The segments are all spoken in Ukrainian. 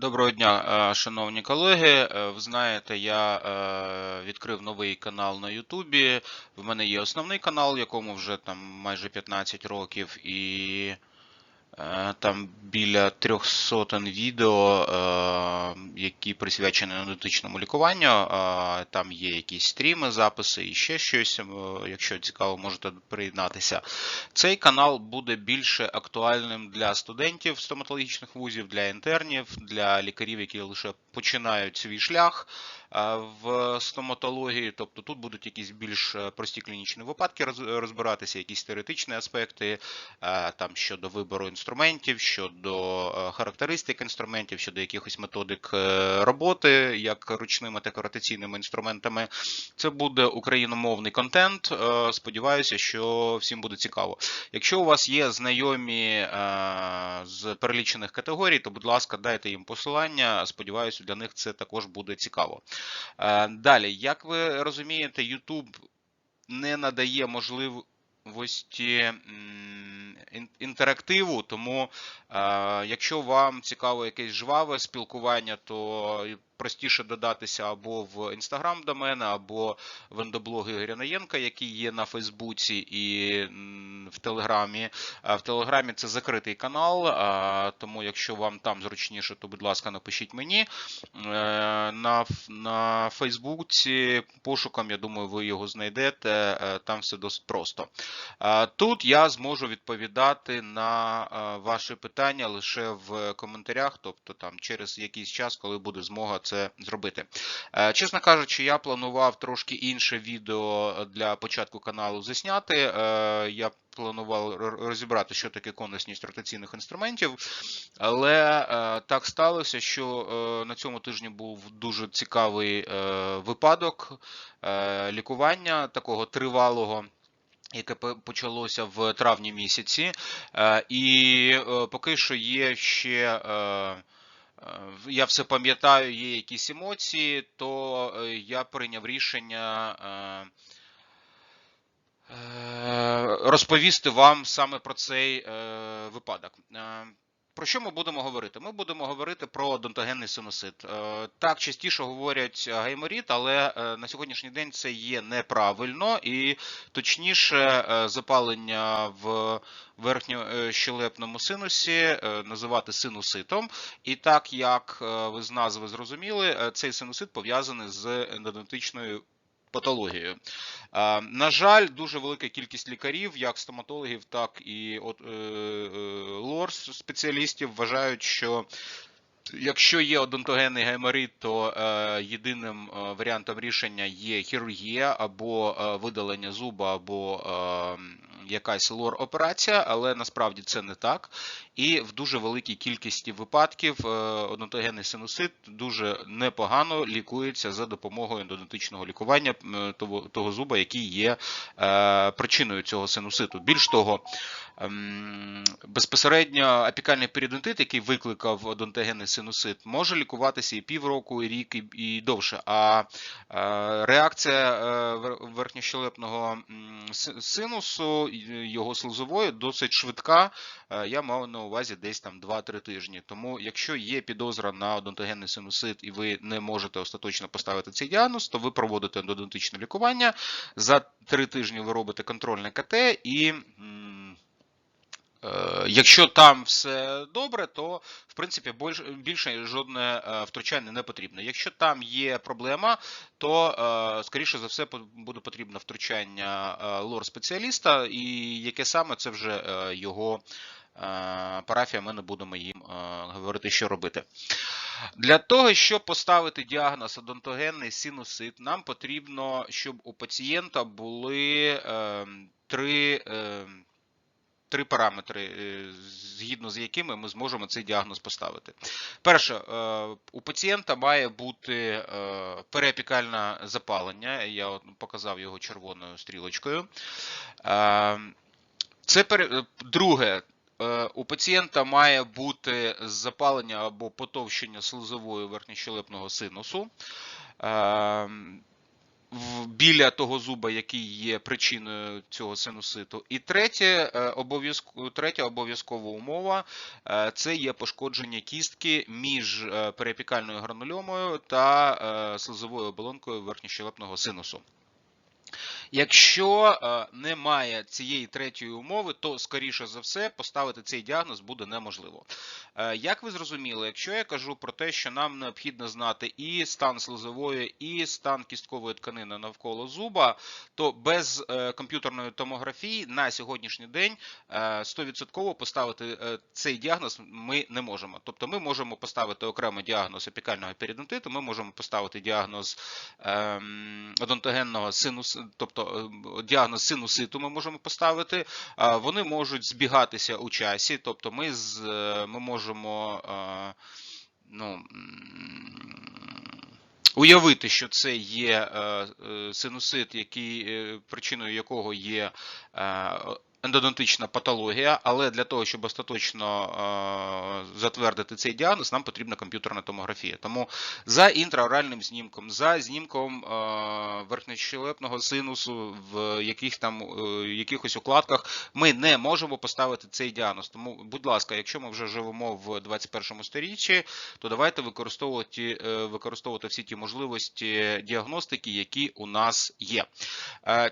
Доброго дня, е, шановні колеги. Е, Ви знаєте, я е, відкрив новий канал на Ютубі. В мене є основний канал, якому вже там майже 15 років, і там біля трьох сотень відео, е, які присвячені аналітичному лікуванню. Е, Там є якісь стріми, записи і ще щось. Е, Якщо цікаво, можете приєднатися. Цей канал буде більше актуальним для студентів стоматологічних вузів, для інтернів, для лікарів, які лише починають свій шлях е, в стоматології. Тобто тут будуть якісь більш е, прості клінічні випадки розбиратися, якісь теоретичні аспекти е, там щодо вибору інструментів, щодо характеристик інструментів, щодо якихось методик роботи, як ручними, так і ротаційними інструментами. Це буде україномовний контент. Сподіваюся, що всім буде цікаво. Якщо у вас є знайомі з перелічених категорій, то будь ласка, дайте їм посилання. Сподіваюся, для них це також буде цікаво. Е, Далі, як ви розумієте, YouTube не надає можливості м, інтерактиву, тому е, якщо вам цікаво якесь жваве спілкування, то простіше додатися або в інстаграм до мене, або в ендоблог Ігоря Наєнка, який є на Фейсбуці і в Телеграмі. В Телеграмі це закритий канал, тому якщо вам там зручніше, то будь ласка, напишіть мені. Е, На, на Фейсбуці пошуком, я думаю, ви його знайдете. е, Там все досить просто. Тут я зможу відповідати на е, ваші питання лише в коментарях, тобто там через якийсь час, коли буде змога це зробити. Е, Чесно кажучи, я планував трошки інше відео для початку каналу засняти. Е, Я планував розібрати, що таке конусність ротаційних інструментів, але е, так сталося, що на цьому тижні був дуже цікавий випадок лікування такого тривалого. Яке по- почалося в травні місяці, і поки що є ще я все пам'ятаю, є якісь емоції, то е, я прийняв рішення е, е, розповісти вам саме про цей е, випадок. Е, Про що ми будемо говорити? Ми будемо говорити про одонтогенний синусит. Е, Так, частіше говорять гайморіт, але е, на сьогоднішній день це є неправильно і точніше е, запалення в верхньощелепному синусі е, називати синуситом. І так як е, ви з назви зрозуміли, е, цей синусит пов'язаний з ендодонтичною патологією. Е, На жаль, дуже велика кількість лікарів, як стоматологів, так і е, е, лор-спеціалістів вважають, що Якщо є одонтогенний гайморит, то е, єдиним варіантом рішення є хірургія або видалення зуба, або е, якась лор-операція, але насправді це не так. І в дуже великій кількості випадків е, одонтогенний синусит дуже непогано лікується за допомогою ендодонтичного лікування того, зуба, який є е, причиною цього синуситу. Більш того, ем, безпосередньо апікальний періодонтит, який викликав одонтогенний синусит, може лікуватися і півроку, і рік, і, довше. А е, реакція верхньощелепного синусу, його слизової, досить швидка. Е, Я мав на увазі десь там 2-3 тижні. Тому, якщо є підозра на одонтогенний синусит і ви не можете остаточно поставити цей діагноз, то ви проводите ендодонтичне лікування. За 3 тижні ви робите контрольне КТ і. Е, Якщо там все добре, то в принципі більше, жодне е, втручання не потрібно. Якщо там є проблема, то е, скоріше за все буде потрібно втручання лор-спеціаліста, і яке саме це вже його парафія. Ми не будемо їм говорити, що робити. Для того, щоб поставити діагноз одонтогенний синусит, нам потрібно, щоб у пацієнта були е, три. Три параметри, е, згідно з якими ми зможемо цей діагноз поставити. Перше, е, у пацієнта має бути е, переапікальне запалення. Я показав його червоною стрілочкою. Це пере- друге. У пацієнта має бути запалення або потовщення слизової верхньощелепного синусу. Е, біля того зуба, який є причиною цього синуситу. І третє, е, третя обов'язкова умова е, це є пошкодження кістки між перепікальною гранульомою та е, слизовою оболонкою верхньощелепного синусу. Якщо е, немає цієї третьої умови, то скоріше за все поставити цей діагноз буде неможливо. Е, Як ви зрозуміли, якщо я кажу про те, що нам необхідно знати і стан слизової, і стан кісткової тканини навколо зуба, то без е, комп'ютерної томографії на сьогоднішній день е, 100% поставити цей діагноз ми не можемо. Тобто ми можемо поставити окремо діагноз епікального періодонтиту, ми можемо поставити діагноз ем, одонтогенного синус, тобто е, діагноз синуситу ми можемо поставити. Вони можуть збігатися у часі, тобто ми, з, е, ми можемо ну, уявити, що це є е, синусит, який, причиною якого є ендодонтична патологія, але для того, щоб остаточно е, затвердити цей діагноз, нам потрібна комп'ютерна томографія. Тому за інтраоральним знімком, за знімком е, верхньощелепного синусу в яких там е, якихось укладках ми не можемо поставити цей діагноз. Тому, будь ласка, якщо ми вже живемо в 21 сторіччі, то давайте використовувати, використовувати всі ті можливості діагностики, які у нас є.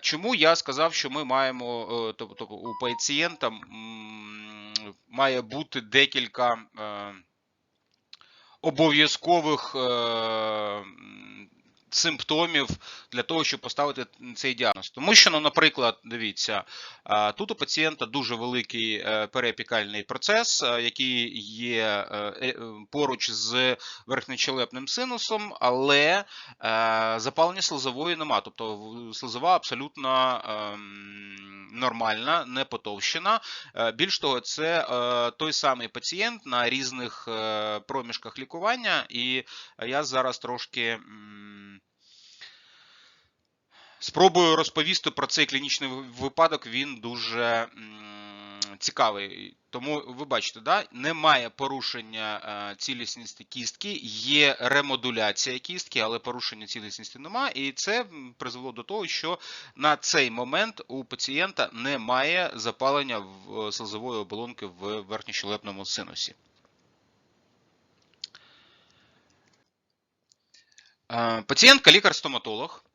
Чому я сказав, що ми маємо, тобто у пацієнта має бути декілька е, обов'язкових е, симптомів для того, щоб поставити цей діагноз. Тому що, ну, наприклад, дивіться, тут у пацієнта дуже великий е, переапікальний процес, е, який є е, поруч з верхньочелепним синусом, але запалення слизової нема. Тобто слизова абсолютно ем, нормальна, не потовщена. Більш того, це той самий пацієнт на різних проміжках лікування, і я зараз трошки. Спробую розповісти про цей клінічний випадок. Він дуже цікавий. Тому ви бачите, да? немає порушення е, цілісності кістки, є ремодуляція кістки, але порушення цілісності немає. І це призвело до того, що на цей момент у пацієнта немає запалення в слизової оболонки в верхньощелепному синусі. Е, Пацієнтка лікар-стоматолог.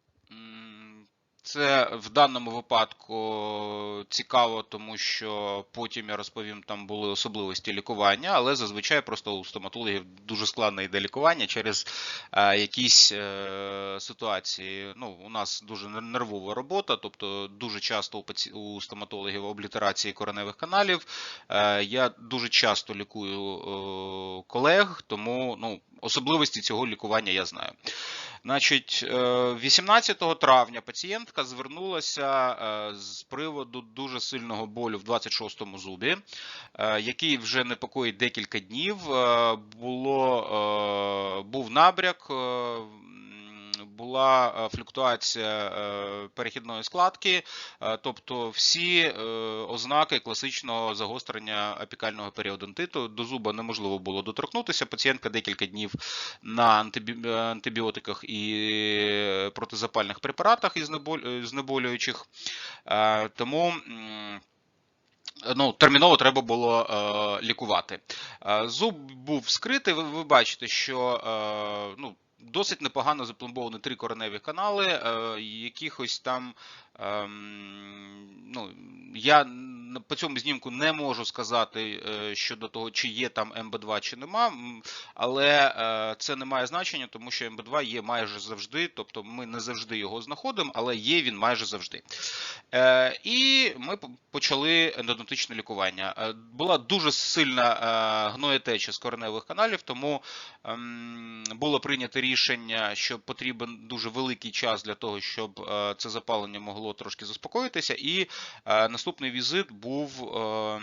Це в даному випадку цікаво, тому що потім я розповім, там були особливості лікування, але зазвичай просто у стоматологів дуже складно йде лікування через е, якісь е, ситуації. Ну, у нас дуже нервова робота, тобто дуже часто у, стоматологів облітерації кореневих каналів. Е, я дуже часто лікую колег, тому ну, особливості цього лікування я знаю. Значить, е, 18 травня пацієнтка звернулася е, з приводу дуже сильного болю в 26-му зубі, е, який вже непокоїть декілька днів. Е, Було, е, був набряк, е, була е, флюктуація е, перехідної складки, е, тобто всі ознаки класичного загострення апікального періодонтиту. До зуба неможливо було доторкнутися. Пацієнтка декілька днів на антибіотиках і протизапальних препаратах е, знеболюючих. Тому. Ну, терміново треба було е, лікувати. Зуб був вскритий. Ви, ви бачите, що е, ну, досить непогано запломбовані три кореневі канали. Е, якихось там ем, ну, я по цьому знімку не можу сказати е, щодо того, чи є там МБ2 чи нема, але е, це не має значення, тому що МБ2 є майже завжди, тобто ми не завжди його знаходимо, але є він майже завжди. Е, І ми почали ендодонтичне лікування. Була дуже сильна гноєтеча з кореневих каналів, тому ем, було прийнято рішення, що потрібен дуже великий час для того, щоб це запалення могло трошки заспокоїтися. І наступний візит був. е,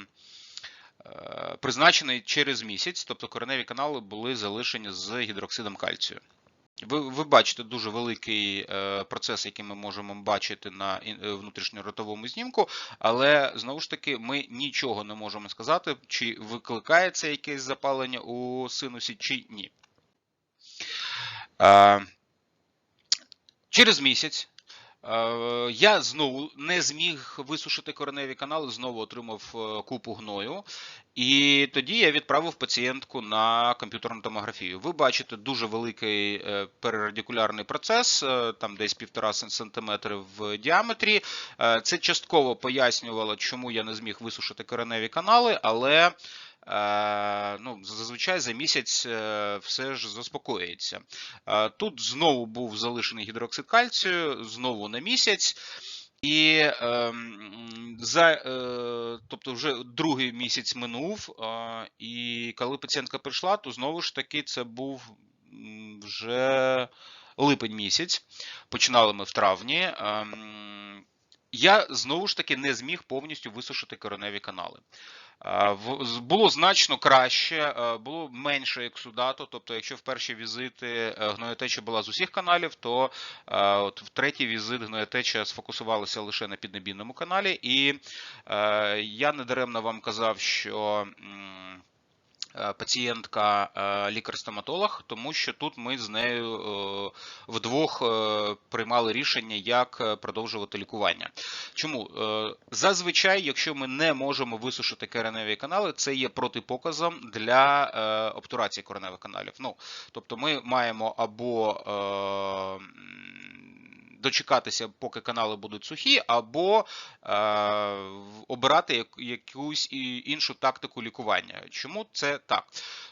е, Призначений через місяць, тобто кореневі канали були залишені з гідроксидом кальцію. Ви, ви бачите дуже великий е, процес, який ми можемо бачити на внутрішньоротовому знімку, але знову ж таки ми нічого не можемо сказати, чи викликається якесь запалення у синусі, чи ні. Через місяць Я знову не зміг висушити кореневі канали, знову отримав е, купу гною. І тоді я відправив пацієнтку на комп'ютерну томографію. Ви бачите дуже великий е, перерадикулярний процес, е, там десь півтора сантиметри в діаметрі. Е, Це частково пояснювало, чому я не зміг висушити кореневі канали, але е, ну, зазвичай за місяць е, все ж заспокоїться. Е, Тут знову був залишений гідроксид кальцію, знову на місяць. І ем, за, е, тобто вже другий місяць минув, е, і коли пацієнтка прийшла, то знову ж таки це був вже липень місяць. Починали ми в травні. Ем, я знову ж таки не зміг повністю висушити кореневі канали. Було значно краще, е, було менше ексудату. Тобто, якщо в перші візити е, гноєтеча була з усіх каналів, то е, от в третій візит гноєтеча сфокусувалася лише на піднебінному каналі. І я недаремно вам казав, що. Е, Пацієнтка е, лікар-стоматолог, тому що тут ми з нею е, вдвох приймали рішення, як продовжувати лікування. Чому зазвичай, якщо ми не можемо висушити кореневі канали, це є протипоказом для обтурації кореневих каналів. Ну, тобто, ми маємо або дочекатися, поки канали будуть сухі, або е, обирати якусь іншу тактику лікування. Чому це так?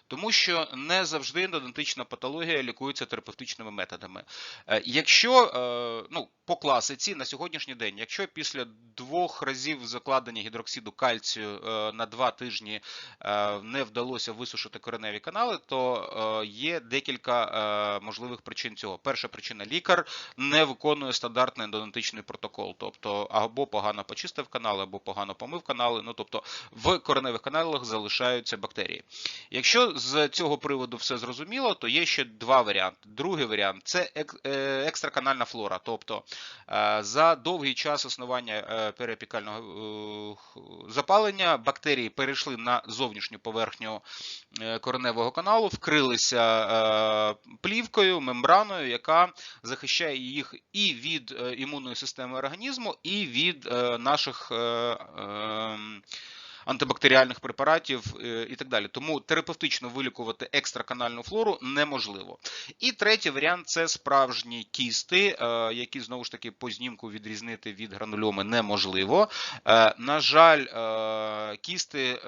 Тому що не завжди ендодонтична патологія лікується терапевтичними методами. Е, Якщо е, ну, по класиці на сьогоднішній день, якщо після двох разів закладення гідроксиду кальцію е, на два тижні не вдалося висушити кореневі канали, то є декілька можливих причин цього. Перша причина лікар не виконує стандартний ендодонтичний протокол, тобто або погано почистив канали, або погано помив канали. Ну тобто в кореневих каналах залишаються бактерії. Якщо з цього приводу все зрозуміло, то є ще два варіанти. Другий варіант це е, екстраканальна флора, тобто е, за довгий час існування е, періапікального х- запалення бактерії перейшли на зовнішню поверхню кореневого каналу, вкрилися плівкою, мембраною, яка захищає їх і від імунної системи організму, і від наших. Антибактеріальних препаратів е, і так далі. Тому терапевтично вилікувати екстраканальну флору неможливо. І третій варіант це справжні кісти, е, які знову ж таки по знімку відрізнити від гранульоми неможливо. Е, На жаль, кісти.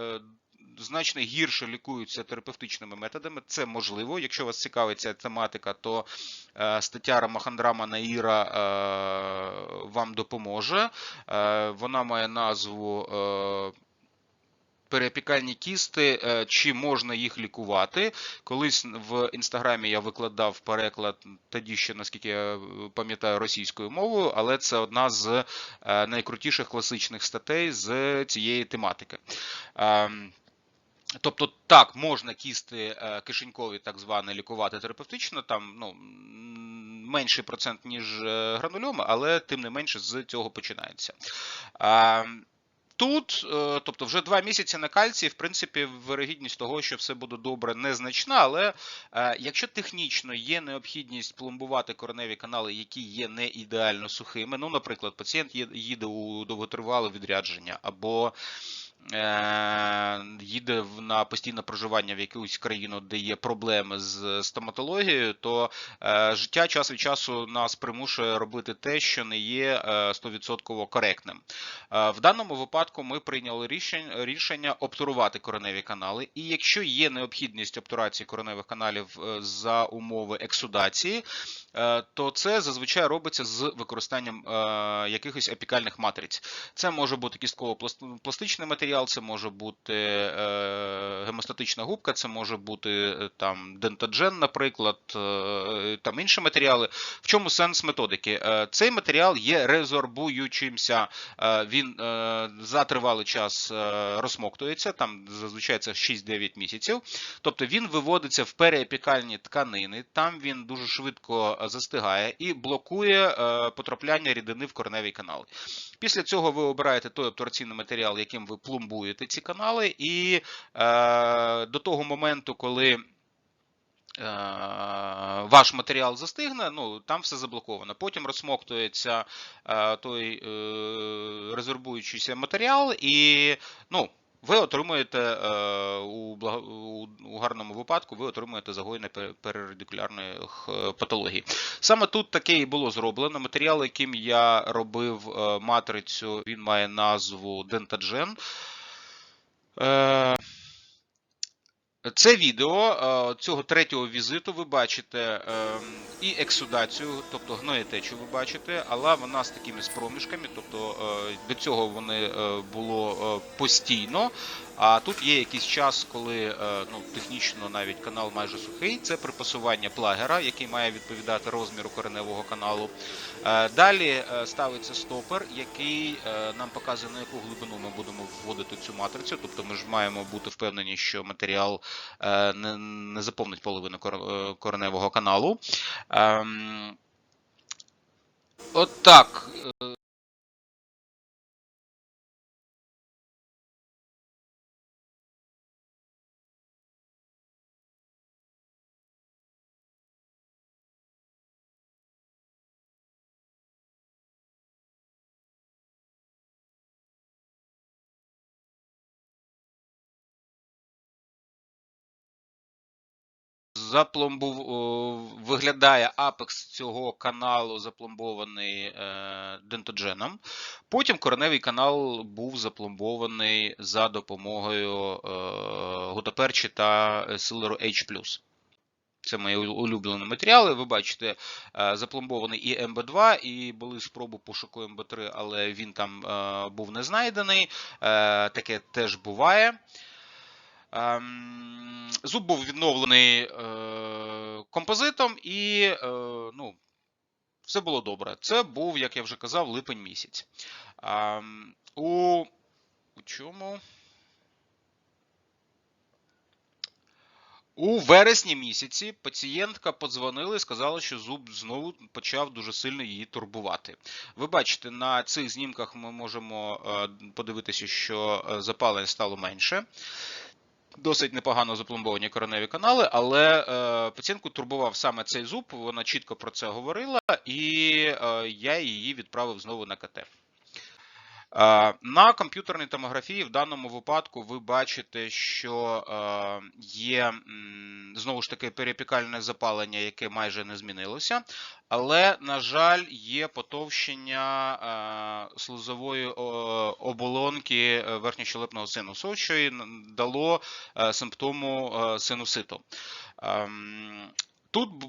Значно гірше лікуються терапевтичними методами. Це можливо. Якщо вас цікавить ця тематика, то стаття Рамахандрама Наїра вам допоможе. Вона має назву переопікальні кісти, е, чи можна їх лікувати. Колись в інстаграмі я викладав переклад, тоді ще, наскільки я е, пам'ятаю, російською мовою, але це одна з е, найкрутіших класичних статей з цієї тематики. Ем, Тобто так, можна кісти кишенькові так звані лікувати терапевтично, там ну, менший процент, ніж гранульоми, але тим не менше з цього починається. Тут, е, тобто вже два місяці на кальції, в принципі, вирогідність того, що все буде добре, незначна, але е, якщо технічно є необхідність пломбувати кореневі канали, які є не ідеально сухими, ну, наприклад, пацієнт їде у довготривале відрядження, або їде в- на постійне проживання в якусь країну, де є проблеми з стоматологією, то е, життя час від часу нас примушує робити те, що не є е, 100% коректним. Е, В даному випадку ми прийняли рішення, рішення обтурувати кореневі канали, і якщо є необхідність обтурації кореневих каналів е, за умови ексудації, е, то це зазвичай робиться з використанням е, якихось апікальних матриць. Це може бути кістково-пластичний матеріал, це може бути е, гемостатична губка, це може бути е, там дентаджен, наприклад, е, там інші матеріали. В чому сенс методики? Е, Цей матеріал є резорбуючимся, е, він е, за тривалий час е, розсмоктується, там зазвичай це 6-9 місяців. Тобто він виводиться в переепікальні тканини, там він дуже швидко е, застигає і блокує е, потрапляння рідини в кореневий канал. Після цього ви обираєте той обтураційний матеріал, яким ви пломбуєте ці канали, і е, до того моменту, коли ваш матеріал застигне, ну там все заблоковано. Потім розсмоктується е, той е, резорбуючийся матеріал, і ну, ви отримуєте е, у, гарному випадку, ви отримуєте загоєння пе- перерадикулярних е, патологій. Саме тут таке і було зроблено. Матеріал, яким я робив е, матрицю, він має назву Dentagen. Це відео е, цього третього візиту ви бачите ем, і ексудацію, тобто гноєтечу ви бачите, але вона з такими проміжками, тобто е, до цього вони е, було постійно. А тут є якийсь час, коли е, ну, технічно навіть канал майже сухий. Це припасування плагера, який має відповідати розміру кореневого каналу. Е, Далі е, ставиться стопер, який нам показує на яку глибину ми будемо вводити цю матрицю. Тобто ми ж маємо бути впевнені, що матеріал не, заповнить половину кореневого каналу. Ем, От запломбув, виглядає апекс цього каналу запломбований е, дентодженом. Потім кореневий канал був запломбований за допомогою е, гутаперчі та силеру H+. Це мої улюблені матеріали. Ви бачите, е, запломбований і МБ2, і були спроби пошуку МБ3, але він там був не знайдений. Таке теж буває. Ем, Зуб був відновлений композитом, і е, ну, все було добре. Це був, як я вже казав, липень місяць. У, у чому? У вересні місяці пацієнтка подзвонила і сказала, що зуб знову почав дуже сильно її турбувати. Ви бачите, на цих знімках ми можемо е, подивитися, що е, запалення стало менше. Досить непогано запломбовані кореневі канали, але е, пацієнтку турбував саме цей зуб, вона чітко про це говорила, і е, я її відправив знову на КТ. Е, На комп'ютерній томографії в даному випадку ви бачите, що е, є знову ж таки перепікальне запалення, яке майже не змінилося. Але, на жаль, є потовщення слузової слизової оболонки е, верхньощелепного синусу, що й дало е, симптому е, синуситу. Тут е,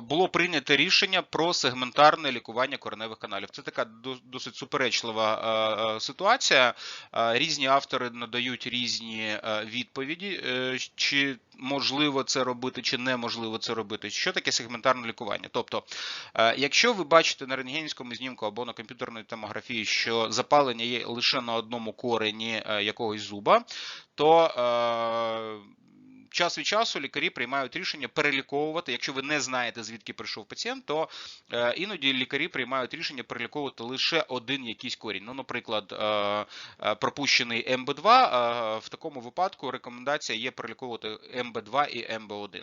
було прийнято рішення про сегментарне лікування кореневих каналів. Це така досить суперечлива е, е, ситуація. Різні автори надають різні відповіді, чи можливо це робити, чи неможливо це робити. Що таке сегментарне лікування? Тобто, якщо ви бачите на рентгенівському знімку або на комп'ютерній томографії, що запалення є лише на одному корені якогось зуба, то час від часу лікарі приймають рішення переліковувати. Якщо ви не знаєте, звідки прийшов пацієнт, то е, іноді лікарі приймають рішення переліковувати лише один якийсь корінь. Ну, наприклад, е, е, пропущений МБ2. е, В такому випадку рекомендація є переліковувати МБ2 і МБ1.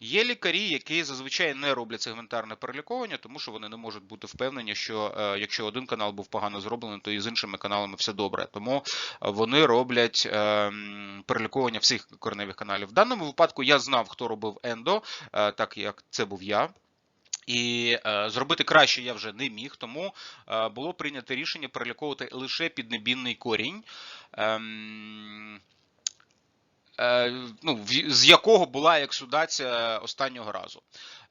Є лікарі, які зазвичай не роблять сегментарне переліковування, тому що вони не можуть бути впевнені, що якщо один канал був погано зроблений, то і з іншими каналами все добре. Тому вони роблять е, переліковування всіх кореневих каналів. В даному випадку я знав, хто робив ендо, е, так як це був я. І е, зробити краще я вже не міг, тому е, було прийнято рішення переліковувати лише піднебінний корінь. е, е, ну, в- з якого була ексудація останнього разу.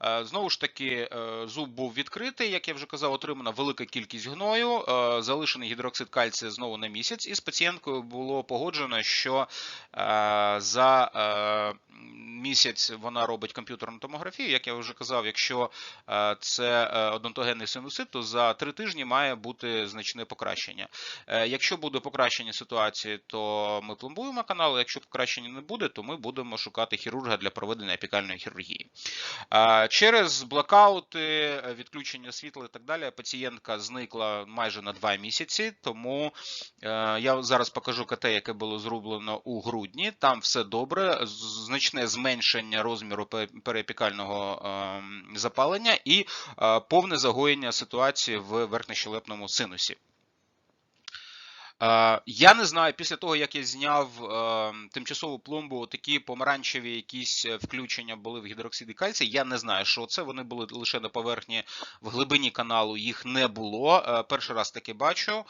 Е, Знову ж таки, е, зуб був відкритий, як я вже казав, отримана велика кількість гною, е, залишений гідроксид кальцію знову на місяць, і з пацієнткою було погоджено, що за місяць вона робить комп'ютерну томографію. Як я вже казав, якщо це однотогенний синусит, то за три тижні має бути значне покращення. Якщо буде покращення ситуації, то ми пломбуємо канал. Якщо покращення не буде, то ми будемо шукати хірурга для проведення апікальної хірургії. Через блокаути, е, відключення світла і так далі, пацієнтка зникла майже на 2 місяці. Тому е, я зараз покажу КТ, яке було зроблено у грудні. Там все добре, значне зменшення розміру пе- переепікального ем, запалення і е, повне загоєння ситуації в верхньощелепному синусі. Е, Я не знаю, після того, як я зняв е, тимчасову пломбу, такі помаранчеві якісь е, включення були в гідроксиди кальцію. Я не знаю, що це. Вони були лише на поверхні в глибині каналу, їх не було. Е, Перший раз таке бачу.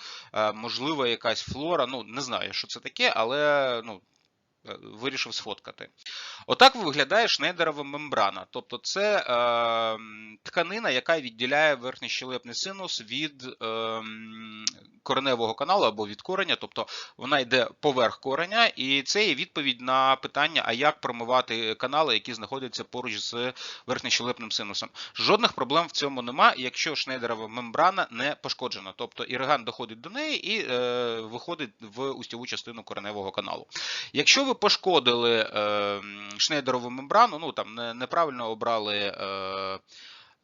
Можливо, якась флора. Ну, не знаю, що це таке, але ну. Вирішив сфоткати. Отак виглядає шнейдерова мембрана. Тобто це е, тканина, яка відділяє верхньощелепний синус від е, кореневого каналу або від кореня, тобто вона йде поверх кореня, і це є відповідь на питання, а як промивати канали, які знаходяться поруч з верхньощелепним синусом. Жодних проблем в цьому нема, якщо шнейдерова мембрана не пошкоджена. Тобто іриган доходить до неї і е, виходить в устьову частину кореневого каналу. Якщо ви пошкодили е, шнейдерову мембрану, ну там не, неправильно обрали.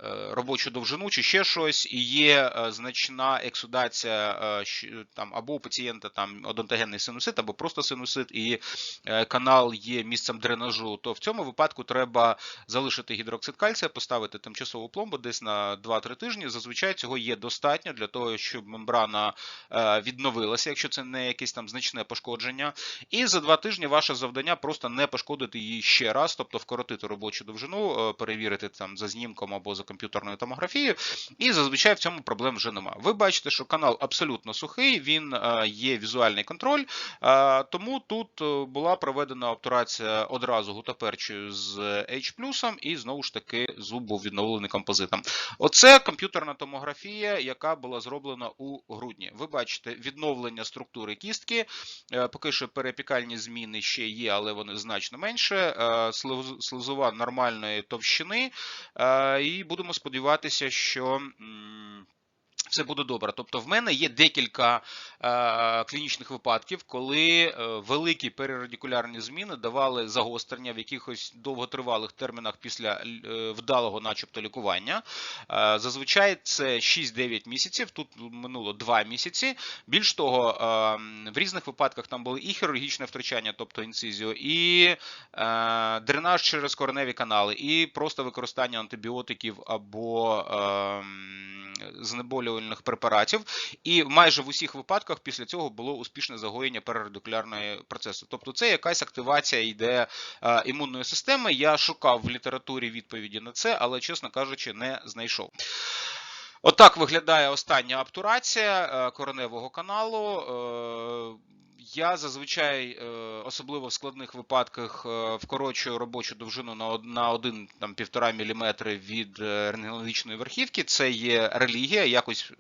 Е, Робочу довжину чи ще щось, і є е, значна ексудація е, там або у пацієнта там одонтогенний синусит, або просто синусит, і канал є місцем дренажу, то в цьому випадку треба залишити гідроксид кальція, поставити тимчасову пломбу десь на 2-3 тижні. Зазвичай цього є достатньо для того, щоб мембрана відновилася, якщо це не якесь там значне пошкодження. І за два тижні ваше завдання просто не пошкодити її ще раз, тобто вкоротити робочу довжину, перевірити там за знімком або за комп'ютерною томографією. І зазвичай в цьому проблем вже нема. Ви бачите, що канал абсолютно сухий, він е, є візуальний контроль, е, тому тут е, була проведена обтурація одразу гутаперчою з H+, і знову ж таки зуб був відновлений композитом. Оце комп'ютерна томографія, яка була зроблена у грудні. Ви бачите відновлення структури кістки. Поки що перепікальні зміни ще є, але вони значно менше. Слизова нормальної товщини. І будемо сподіватися, що. Все буде добре. Тобто, в мене є декілька е, клінічних випадків, коли е, великі перерадикулярні зміни давали загострення в якихось довготривалих термінах після е, вдалого, начебто, лікування. Е, зазвичай це 6-9 місяців. Тут минуло 2 місяці. Більш того, е, в різних випадках там були і хірургічне втручання, тобто інцизіо, і е, дренаж через кореневі канали, і просто використання антибіотиків або ем, знеболювальних препаратів. І майже в усіх випадках після цього було успішне загоєння перерадикулярної процесу. Тобто це якась активація йде е, імунної системи. Я шукав в літературі відповіді на це, але, чесно кажучи, не знайшов. Отак виглядає остання обтурація е, кореневого каналу. Я зазвичай, е, особливо в складних випадках, е, вкорочую робочу довжину на од- на 1-1,5 мм від е, рентгенологічної верхівки. Це є релігія, якось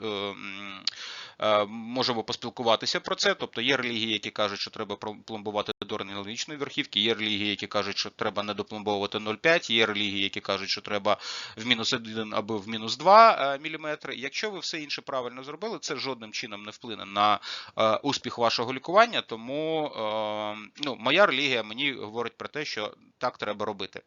можемо поспілкуватися про це. Тобто є релігії, які кажуть, що треба пломбувати до рентгенологічної верхівки, є релігії, які кажуть, що треба не допломбовувати 0,5, є релігії, які кажуть, що треба в мінус 1 або в мінус 2 мм. Якщо ви все інше правильно зробили, це жодним чином не вплине на е, успіх вашого лікування. Тому е, ну, моя релігія мені говорить про те, що так треба робити.